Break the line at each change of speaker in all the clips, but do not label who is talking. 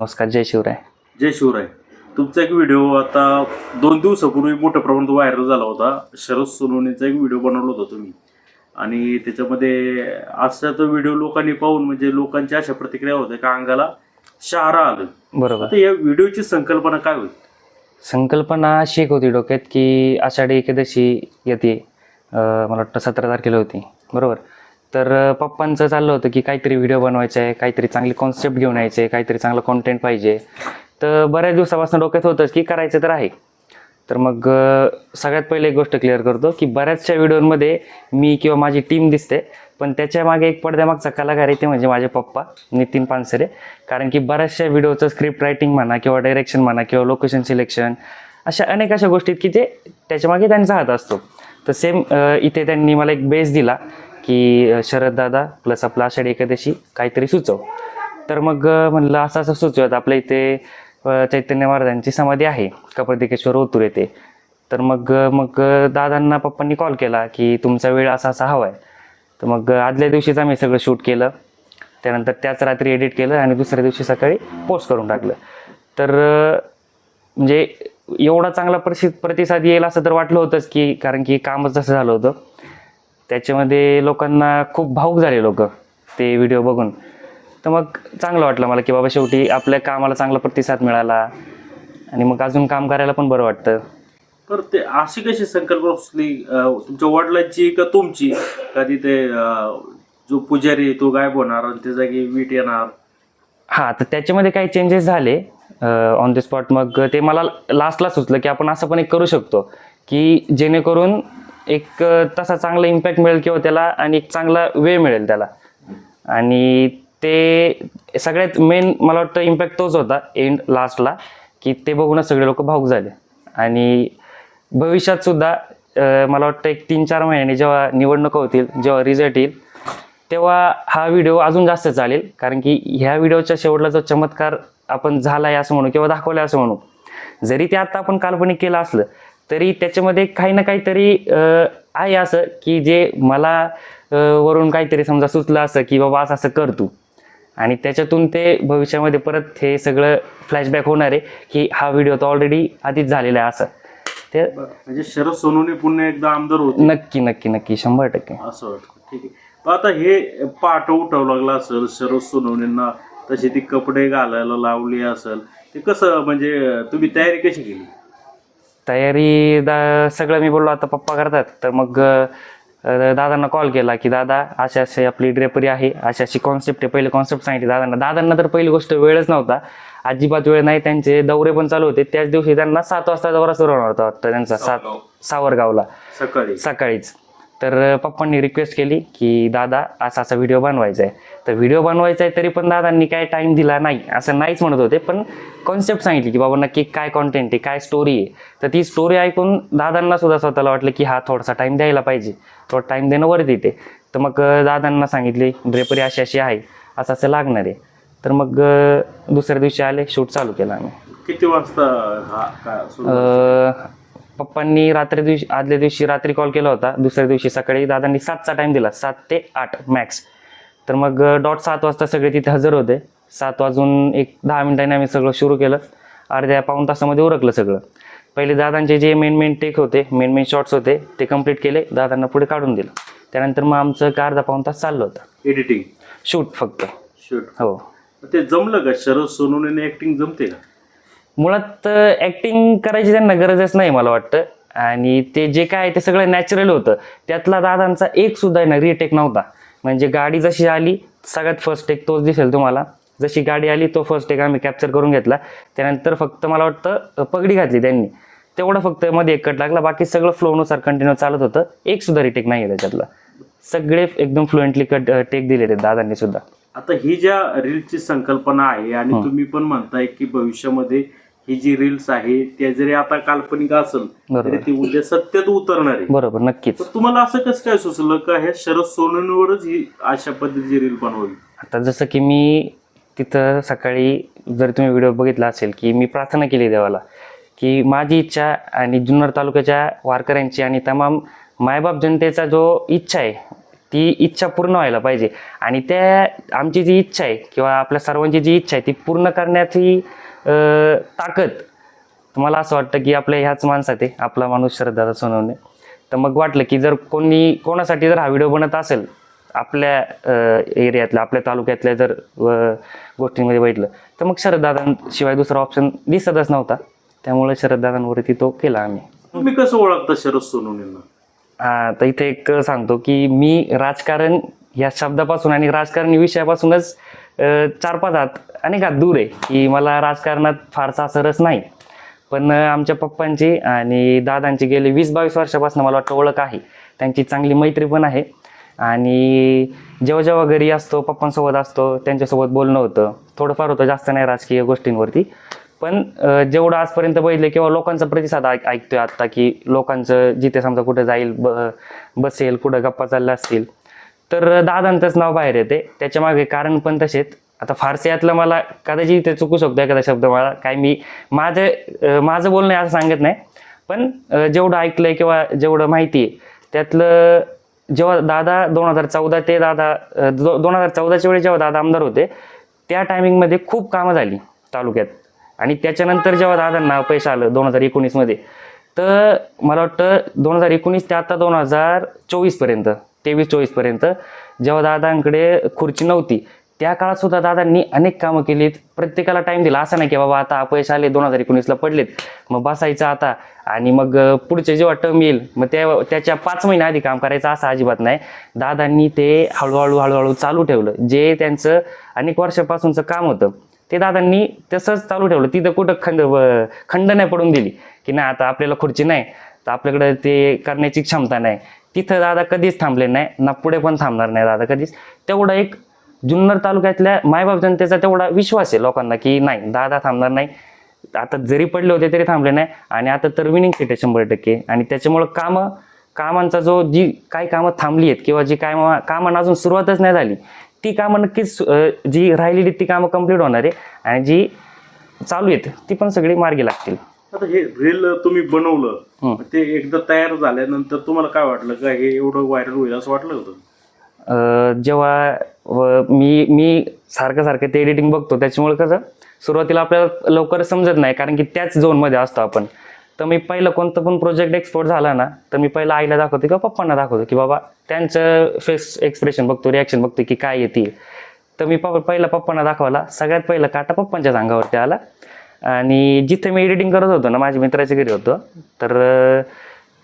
नमस्कार जय शिवराय.
जय शिवराय. तुमचा एक व्हिडिओ आता दोन दिवसापूर्वी मोठ्या प्रमाणात व्हायरल झाला होता. शरद सोनवणेचा एक व्हिडिओ बनवला होता तुम्ही. आणि त्याच्यामध्ये असा तो व्हिडिओ लोकांनी पाहून म्हणजे लोकांची अशा प्रतिक्रिया होत्या का अंगाला शहारा आलं.
बरोबर.
आता या व्हिडिओची संकल्पना काय होती?
संकल्पना अशी एक होती डोक्यात की आषाढी एकादशी येते. अं, मला वाटतं सतरा तारखेला होती. बरोबर? तर पप्पांचं चाललं होतं की काहीतरी व्हिडिओ बनवायचा आहे काहीतरी चांगली कॉन्सेप्ट घेऊन यायचे काहीतरी चांगलं कॉन्टेंट पाहिजे. तर बऱ्याच दिवसापासून डोक्यात होतंच की करायचं तर आहे. तर मग सगळ्यात पहिले एक गोष्ट क्लिअर करतो की बऱ्याचशा व्हिडिओमध्ये मी किंवा माझी टीम दिसते पण त्याच्यामागे एक पडद्यामागचा कलाकार आहे ते म्हणजे माझे पप्पा नितीन पानसरे. कारण की बऱ्याचशा व्हिडिओचं स्क्रिप्ट रायटिंग म्हणा किंवा डायरेक्शन म्हणा किंवा लोकेशन सिलेक्शन अशा अनेक अशा गोष्टीत की ते त्याच्यामागे त्यांचा हात असतो. तर सेम इथे त्यांनी मला एक बेस दिला. की शरददादा शरद दादा प्लस आपला आषाढी एकादशी काहीतरी सुचव. तर मग म्हणलं असं असं सुचवत. आपल्या इथे चैतन्य महाराजांची समाधी आहे. कपर्दिकेश्वर ओतूर येथे. तर मग मग दादांना पप्पांनी कॉल केला की तुमचा वेळ असा असा हवा आहे तर मग आदल्या दिवशीच आम्ही सगळं शूट केलं. त्यानंतर त्याच रात्री एडिट केलं आणि दुसऱ्या दिवशी सकाळी पोस्ट करून टाकलं. तर म्हणजे एवढा चांगला प्रसि प्रतिसाद येईल असं तर वाटलं होतंच की कारण की कामच तसं झालं होतं. त्याच्यामध्ये लोकांना खूप भाऊक झाले लोक ते व्हिडिओ बघून. तर मग चांगलं वाटलं मला की बाबा शेवटी आपल्या कामाला चांगला प्रतिसाद मिळाला आणि मग अजून काम करायला पण बरं वाटतं.
तर ते अशी कशी संकल्पना सुचली अं, तुमच्या वडिलांची का तुमची? का तिथे अं, जो पुजारी तो गायब होणार आणि त्या जागी वीट येणार?
हां तर त्याच्यामध्ये काही चेंजेस झाले ऑन द स्पॉट मग ते मला लास्टला सुचलं की आपण असं पण एक करू शकतो की जेणेकरून एक तसा चांगला इम्पॅक्ट मिळेल किंवा त्याला आणि एक चांगला वेळ मिळेल त्याला. आणि ते सगळ्यात मेन मला वाटतं इम्पॅक्ट तोच होता एंड लास्टला की ते बघूनच सगळे लोक भाऊक झाले. आणि भविष्यात सुद्धा मला वाटतं एक तीन चार महिन्याने जेव्हा निवडणुका होतील जेव्हा रिझल्ट येईल तेव्हा हा व्हिडिओ अजून जास्त चालेल. कारण की ह्या व्हिडिओच्या शेवटला जो चमत्कार आपण झाला आहे असं म्हणू किंवा दाखवलाय असं म्हणू जरी ते आता आपण काल्पनिक केलं असलं तरी त्याच्यामध्ये काही ना काहीतरी आहे असं की जे मला वरून काहीतरी समजा सुचलं असं की बाबा असं असं कर तू. आणि त्याच्यातून ते भविष्यामध्ये परत हे सगळं फ्लॅशबॅक होणार आहे की हा व्हिडिओ तर ऑलरेडी आधीच झालेला आहे असं. ते
म्हणजे शरद सोनवणे पुन्हा एकदा आमदार होते
नक्की नक्की नक्की. शंभर टक्के.
असं वाटतं. ठीक आहे. आता हे पाठ उठावं लागलं असेल शरद सोनवणेंना तशी ती कपडे घालायला लावली असेल ते कसं म्हणजे तुम्ही तयारी कशी केली?
तयारी दा सगळं मी बोललो आता पप्पा करतात. तर मग दादांना कॉल केला की दादा अशी अशी आपली ड्रेपरी आहे. अशी अशी कॉन्सेप्ट आहे. पहिले कॉन्सेप्ट सांगितली दादांना. दादांना तर पहिली गोष्ट वेळच नव्हता. अजिबात वेळ नाही. त्यांचे दौरे पण चालू होते. त्याच दिवशी त्यांना सात वाजता दौरा सुरू होणार होता वाटतं त्यांचा. सात सावरगावला.
सकाळी.
सकाळीच. तर पप्पांनी रिक्वेस्ट केली की दादा असा असा व्हिडिओ बनवायचा आहे तर व्हिडिओ बनवायचा आहे तरी पण दादांनी काय टाईम दिला नाही असं नाहीच म्हणत होते. पण कॉन्सेप्ट सांगितली की बाबा नक्की काय कॉन्टेंट आहे काय स्टोरी आहे? तर ती स्टोरी ऐकून दादांना सुद्धा स्वतःला वाटलं की हा थोडासा टाईम द्यायला पाहिजे. थोडा टाईम देणं वरती ते तर मग दादांना सांगितले ड्रेपरी अशी अशी आहे असं असं लागणार आहे. तर मग दुसऱ्या दिवशी आले शूट चालू केलं आम्ही.
किती वाजता हा
पप्पांनी रात्री दिवशी आदल्या दिवशी रात्री कॉल केला होता. दुसऱ्या दिवशी सकाळी दादांनी सातचा टाईम दिला. सात ते आठ मॅक्स तर मग डॉट सात वाजता सगळे तिथे हजर होते. सात वाजून एक दहा मिनिटांनी आम्ही सगळं सुरू केलं. अर्ध्या पाऊण तासामध्ये उरकलं सगळं. पहिले दादांचे जे मेन मेन टेक होते मेन मेन शॉट्स होते ते कंप्लीट केले. दादांना पुढे काढून दिलं. त्यानंतर मग आमचं एक अर्धा पाऊण तास चाललं होतं.
एडिटिंग
शूट फक्त.
शूट
हो.
ते जमलं का? शरद सोनवणे ऍक्टिंग जमते का?
मुळात ॲक्टिंग करायची त्यांना गरजच नाही मला वाटतं. आणि ते जे काय ते सगळं नॅचरल होतं. त्यातला दादांचा एक सुद्धा ना रिटेक नव्हता. म्हणजे गाडी जशी आली सगळ्यात फर्स्ट टेक तोच दिसेल तुम्हाला. जशी गाडी आली तो फर्स्ट टेक आम्ही कॅप्चर करून घेतला. त्यानंतर फक्त मला वाटतं पगडी घातली त्यांनी. तेवढं फक्त मध्ये एक कट लागला. बाकी सगळं फ्लोनुसार कंटिन्यू चालत होतं. एक सुद्धा रिटेक नाही आहे त्याच्यातला. सगळे एकदम फ्लुएंटली कट टेक दिलेले दादांनी सुद्धा.
आता ही ज्या रीलची संकल्पना आहे आणि तुम्ही पण म्हणताय की भविष्यामध्ये ही जी रील्स आहे त्या जरी आता काल्पनिक असेल. तरी ती उद्या सत्यात उतरणार आहे.
बरोबर नक्कीच.
तर तुम्हाला असं कसं काय सुचलं का हे शरद सोनवणेवरच ही अशा पद्धतीची रील बनवली
आता जसं की मी तिथं सकाळी जर तुम्ही व्हिडिओ बघितला असेल की मी प्रार्थना केली देवाला की माझी इच्छा आणि जुन्नर तालुक्याच्या वारकऱ्यांची आणि तमाम मायबाप जनतेचा जो इच्छा आहे ती इच्छा पूर्ण व्हायला पाहिजे. आणि त्या आमची जी इच्छा आहे किंवा आपल्या सर्वांची जी इच्छा आहे ती पूर्ण करण्याची ताकद मला असं वाटतं की आपल्या ह्याच माणसात आहे आपला माणूस श्रद्धाचा सोनवणे. तर मग वाटलं की जर कोणी कोणासाठी जर हा व्हिडिओ बनत असेल आपल्या एरियातल्या आपल्या तालुक्यातल्या जर गोष्टींमध्ये बघितलं तर मग शरददादांशिवाय दुसरा ऑप्शन दिसतच नव्हता. त्यामुळे शरददादांवरती तो केला आम्ही.
तुम्ही कसं ओळखता शरद सोनवणेंना?
तर इथे एक सांगतो की मी राजकारण या शब्दापासून आणि राजकारण विषयापासूनच चार पाच हात आणि का दूर आहे की मला राजकारणात फारसा असं रस नाही. पण आमच्या पप्पांची आणि दादांची गेली वीस बावीस वर्षापासून मला वाटतं ओळख आहे. त्यांची चांगली मैत्री पण आहे. आणि जेव्हा जेव्हा घरी असतो पप्पांसोबत असतो त्यांच्यासोबत बोलणं होतं. थोडंफार होतं जास्त नाही राजकीय गोष्टींवरती. पण जेवढं आजपर्यंत बघितलं किंवा लोकांचा प्रतिसाद ऐक ऐकतोय आता की लोकांचं जिथे समजा कुठं जाईल ब बसेल कुठं गप्पा चालल्या असतील तर दादांचंच नाव बाहेर येते. त्याच्यामागे कारण पण तसेच. आता फारसे यातलं मला कदाचित ते चुकू शकतो एखादा शब्द मला. काय मी माझं माझं बोलणं असं सांगत नाही. पण जेवढं ऐकलंय किंवा जेवढं माहिती आहे त्यातलं जेव्हा दादा दोन हजार चौदा ते दादा दोन हजार चौदाच्या वेळी जेव्हा दादा आमदार होते त्या टायमिंगमध्ये खूप कामं झाली तालुक्यात. आणि त्याच्यानंतर जेव्हा दादांना पैसे आलं दोन हजार एकोणीसमध्ये तर मला वाटतं दोन हजार एकोणीस ते आता दोन हजार चोवीसपर्यंत तेवीस चोवीसपर्यंत जेव्हा दादांकडे खुर्ची नव्हती त्या काळात सुद्धा दादांनी अनेक कामं केलीत. प्रत्येकाला टाईम दिला. असं नाही की बाबा आता अपयश आले दोन हजार एकोणीसला पडलेत. मग बसायचं आता आणि मग पुढचे जेव्हा टर्म येईल मग त्या त्याच्या पाच महिने आधी काम करायचं असं अजिबात नाही. दादांनी ते हळूहळू हळूहळू चालू ठेवलं जे त्यांचं अनेक वर्षापासूनचं काम होतं. ते दादांनी तसंच चालू ठेवलं. तिथं कुठं खंड खंड नाही पडून दिली. की नाही आता आपल्याला खुर्ची नाही तर आपल्याकडे ते करण्याची क्षमता नाही. तिथं दादा कधीच थांबले नाही ना पुढे पण थांबणार नाही दादा कधीच. तेवढा एक जुन्नर तालुक्यातल्या मायबाप जनतेचा तेवढा विश्वास आहे लोकांना की नाही दादा थांबणार नाही. आता जरी पडले होते तरी थांबले नाही. आणि आता तर विनिंग सीट आहे शंभर टक्के. आणि त्याच्यामुळं कामं कामांचा जो जी काही कामं थांबली आहेत किंवा जी काय कामांना अजून सुरुवातच नाही झाली ती कामं नक्कीच जी राहिलेली ती कामं कंप्लीट होणार आहे आणि जी चालू आहेत ती पण सगळी मार्गी लागतील.
आता हे रील तुम्ही बनवलं. ते एकदा तयार झाल्यानंतर तुम्हाला काय वाटलं? का हे एवढं व्हायरल होईल असं वाटलं होतं?
जेव्हा मी मी सारखं सारखं ते एडिटिंग बघतो त्याच्यामुळे कसं सुरुवातीला आपल्याला लवकर समजत नाही कारण की त्याच झोनमध्ये असतो आपण. तर मी पहिलं कोणतं पण प्रोजेक्ट एक्सपोर्ट झाला ना तर मी पहिलं आईला दाखवतो किंवा पप्पांना दाखवतो की बाबा त्यांचं फेस एक्सप्रेशन बघतो रिॲक्शन बघतो की काय येते तर मी पप्पा पहिला पप्पांना दाखवला. सगळ्यात पहिलं काटा पप्पांच्याच अंगावरती आला. आणि जिथे मी एडिटिंग करत होतो ना माझ्या मित्राच्या घरी होतो तर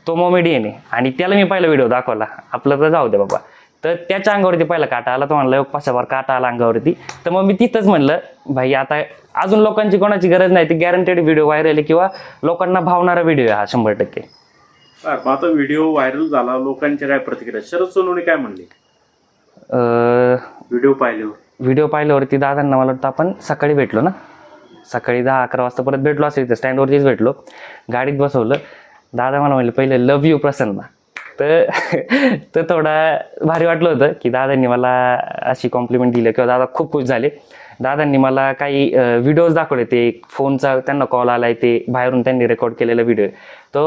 तो मोमेडियन आहे आणि त्याला मी पहिला व्हिडिओ दाखवला. आपलं तर जाऊ दे बाबा. तर त्याच्या अंगावरती पहिला काटा आला तो म्हणला पाशावर काटा आला अंगावरती. तर मग मी तिथंच म्हणलं भाई आता अजून लोकांची कोणाची गरज नाही ती गॅरंटेड व्हिडिओ व्हायरल आहे किंवा लोकांना भावणारा व्हिडिओ आहे हा शंभर टक्के.
आता व्हिडिओ व्हायरल झाला लोकांच्या काय प्रतिक्रिया? शरद सोनवणे काय म्हणले? व्हिडिओ पाहिल्यावर.
व्हिडिओ पाहिल्यावरती दादांना मला वाटतं आपण सकाळी भेटलो ना? सकाळी दहा अकरा वाजता परत भेटलो असेल तर स्टँडवरतीच भेटलो. गाडीत बसवलं. दादा मला म्हणले पहिले लव यू प्रसन्न. तर तर थोडा भारी वाटलं होतं की दादांनी मला अशी कॉम्प्लिमेंट दिली किंवा दादा खूप खुश झाले. दादांनी मला काही व्हिडिओज दाखवले ते फोनचा त्यांना कॉल आलाय ते बाहेरून त्यांनी रेकॉर्ड केलेला व्हिडिओ तो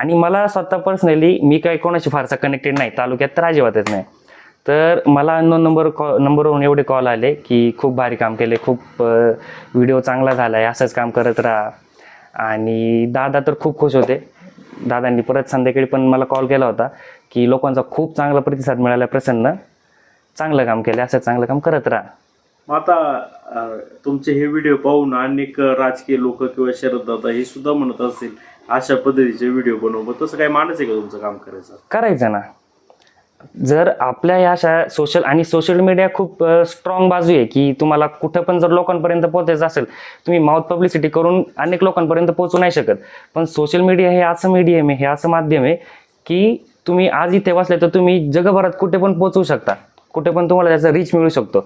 आणि मला स्वतः पर्सनली मी काय कोणाशी फारसा कनेक्टेड नाही तालुक्यात तर अजिबातच नाही. तर मला अननोन नंबर कॉ नंबरवरून एवढे कॉल आले की खूप भारी काम केले खूप व्हिडिओ चांगला झाला आहे असंच काम करत राहा. आणि दादा तर खूप खुश होते. दादांनी परत संध्याकाळी पण मला कॉल केला होता की लोकांचा खूप चांगला प्रतिसाद मिळाला प्रसन्न. चांगलं काम केलं असं चांगलं काम करत राहा.
मग आता तुमचे हे व्हिडिओ पाहून अनेक राजकीय लोक किंवा शरद दादा हे सुद्धा म्हणत असतील अशा पद्धतीचे व्हिडिओ बनव तसं काय मानस आहे का तुमचं काम करायचं?
करायचं ना. जर आपल्या या अशा सोशल आणि सोशल मीडिया खूप स्ट्रॉंग बाजू आहे की तुम्हाला कुठं पण जर लोकांपर्यंत पोहोचायचं असेल तुम्ही माउथ पब्लिसिटी करून अनेक लोकांपर्यंत पोहोचू नाही शकत. पण सोशल मीडिया हे असं मीडियम आहे हे असं माध्यम आहे की तुम्ही आज इथे वाचले तर तुम्ही जगभरात कुठे पण पोहोचू शकता. कुठे पण तुम्हाला त्याचा रीच मिळू शकतो.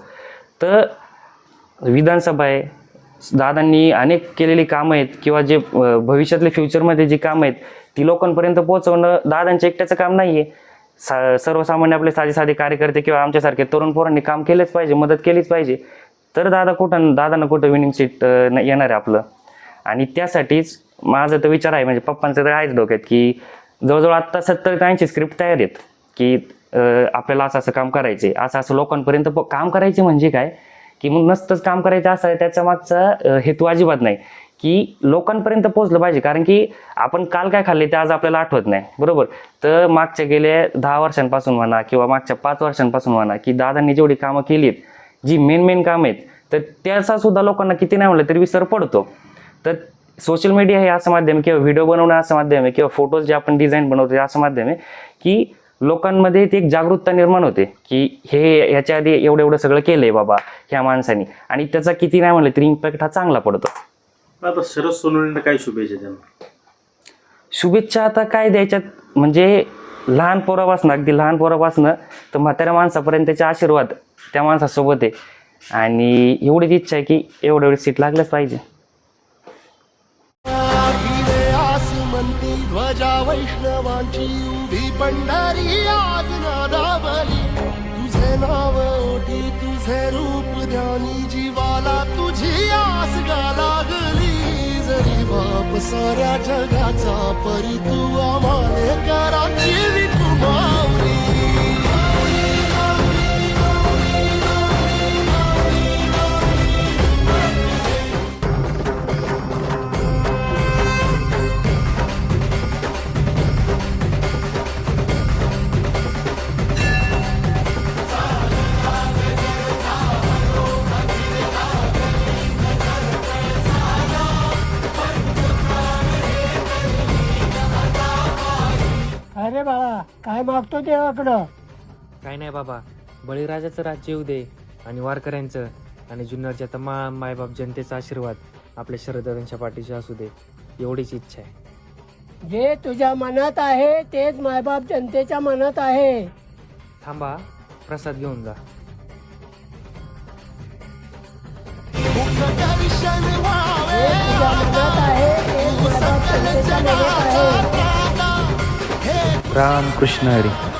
तर विधानसभा आहे दादांनी अनेक केलेली कामं आहेत किंवा जे भविष्यातले फ्युचरमध्ये जी कामं आहेत ती लोकांपर्यंत पोहोचवणं दादांच्या एकट्याचं काम नाही आहे सा सर्वसामान्य आपले साधे साधे कार्यकर्ते किंवा आमच्यासारखे तरुण पोरांनी काम केलंच पाहिजे मदत केलीच पाहिजे तर दादा कुठं दादांना कुठं विनिंग सीट येणार आहे आपलं? आणि त्यासाठीच माझा तर विचार आहे म्हणजे पप्पांचं तर आहेच डोक्यात की जवळजवळ आत्ता सत्तर ते ऐंशी स्क्रिप्ट तयार आहेत की आपल्याला असं असं काम करायचे असं असं लोकांपर्यंत प- काम करायचे म्हणजे काय? की मग नसतंच काम करायचं असं त्याच्या मागचा हेतू अजिबात नाही. की लोकांपर्यंत पोहोचलं पाहिजे. कारण की आपण काल काय खाल्ले ते आज आपल्याला आठवत नाही. बरोबर? तर मागच्या गेल्या दहा वर्षांपासून म्हणा किंवा मागच्या पाच वर्षांपासून म्हणा की दादांनी जेवढी कामं केली आहेत जी मेन मेन कामं आहेत तर त्याचा सुद्धा लोकांना किती नाही म्हणलं तरी विसर पडतो. तर सोशल मीडिया हे असं माध्यम किंवा व्हिडिओ बनवणं असं माध्यम आहे किंवा फोटोज जे आपण डिझाईन बनवतो ते असं माध्यम आहे की लोकांमध्ये ती एक जागरूकता निर्माण होते की हे याच्या आधी एवढं एवढं सगळं केलं आहे बाबा ह्या माणसानी. आणि त्याचा किती नाही म्हणलं तरी इम्पॅक्ट हा चांगला पडतो.
आता शरद सोनवणेंना काय शुभेच्छा त्यांना
शुभेच्छा आता काय द्यायच्यात? म्हणजे लहान पोरापासनं अगदी लहान पोरापासनं तर म्हाताऱ्या माणसापर्यंत त्याचे आशीर्वाद त्या माणसासोबत आहे. आणि एवढीच इच्छा आहे की एवढं एवढी सीट लागलंच पाहिजे.
हिरे आसमंती ध्वजा वैष्णवांची उभी पंढरी आज नादावली तुझे नाव ओटी तुझे रूप ध्यानी जीवाला तुझी आस गा लागली जरी बाप साऱ्या जगाचा परी तू आम्हाला
बाळा काय मागतो देवाकडं?
काय नाही बाबा बळीराजाचं राज्य येऊ दे आणि वारकऱ्यांचं आणि जुन्नरच्या तमाम मायबाप जनतेचा आशीर्वाद आपल्या शरदादांच्या पाठीशी असू दे. एवढीच इच्छा आहे.
जे तुझ्या मनात आहे तेच मायबाप जनतेच्या मनात आहे.
थांबा प्रसाद घेऊन जा.
दर्शन
जे
व्हावे
तुझ्या मनात आहे तेच मायबाप जनतेच्या मनात आहे.
राम कृष्ण हरी.